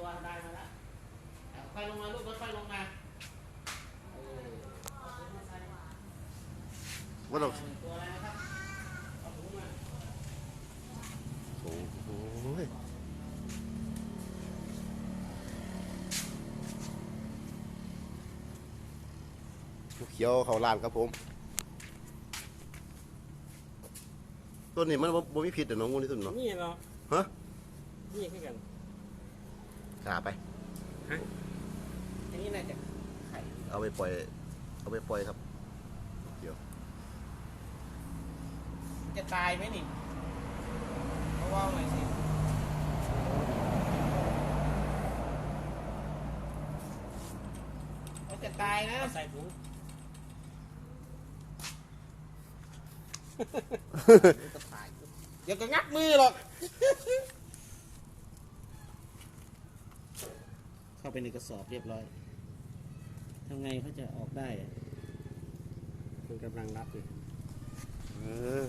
ตัวได้มาแล้วเอาค่อยลงมาลูกค่อยๆลงมาเออเอาถุงมาใส่ว่าเราหนึ่งตัวอะไรนะครับเอาถุงมาโอ้โหเขียวเขาลานครับผม ตัวนี้มันบ่บ่มีพิษแต่น้องงูนี่สุดเนาะนี่เนาะฮะนี่คือกัน ขาไป อันนี้น่าจะไข่เอาไปปล่อย เอาไปปล่อยครับจะตายไหมนี่เพราะว่าหน่อยสิเขาจะตายนะเอาใส่ถุงเดี๋ยวก็งับมือหรอก เข้าไปในกระสอบเรียบร้อยทำไงเขาจะออกได้อะมันกำลังรับอยู่เออ